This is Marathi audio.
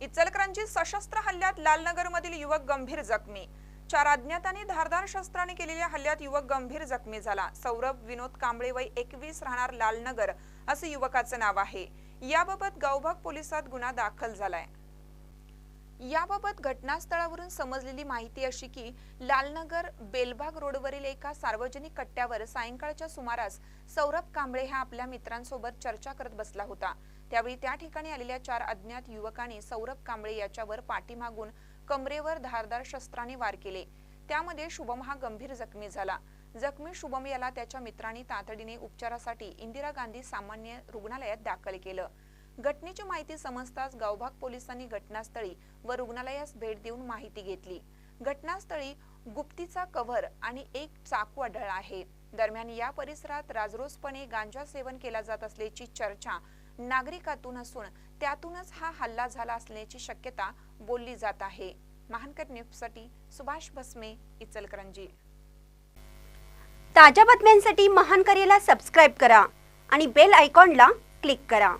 इचलकरांची सशस्त्र हल्ल्यात लालनगरमधील युवक गंभीर जखमी. चार अज्ञातांनी धारदार शस्त्राने केलेल्या हल्ल्यात युवक गंभीर जखमी झाला. सौरभ विनोद कांबळे वय एकवीस राहणार लालनगर असं युवकाचं नाव आहे. याबाबत गावभाग पोलिसात गुन्हा दाखल झालाय. याबाबत घटनास्थळावरून समजलेली माहिती अशी की लालनगर बेलबाग रोडवरील एका सार्वजनिक कट्ट्यावर सायंकाळच्या सुमारास सौरभ कांबळे हा आपल्या मित्रांसोबत चर्चा करत बसला होता. त्यावेळी त्या ठिकाणी आलेल्या चार अज्ञात युवकांनी सौरभ कांबळे याच्यावर पाठीमागून कमरेवर धारदार शस्त्राने वार केले. त्यामध्ये शुभम हा गंभीर जखमी झाला. जखमी शुभम याला त्याच्या मित्रांनी तातडीने उपचारासाठी इंदिरा गांधी सामान्य रुग्णालयात दाखल केलं. घटनेची माहिती समजताच गावभाग पोलिसांनी घटनास्थळी व रुग्णालयास भेट देऊन माहिती घेतली. घटनास्थळी गुप्तीचा कव्हर आणि एक चाकू आढळला आहे. दरम्यान या परिसरात राजरोसपणे गांजा सेवन केला जात असल्याची चर्चा नागरिकातून असून त्यातूनच हा हल्ला झाला असल्याची शक्यता बोलली जात आहे. महानकर न्यूजसाठी सुभाष भस्मे इचलकरंजी ताज्या बातम्यांसाठी महानकरेला सबस्क्राईब करा आणि बेल आयकॉनला क्लिक करा.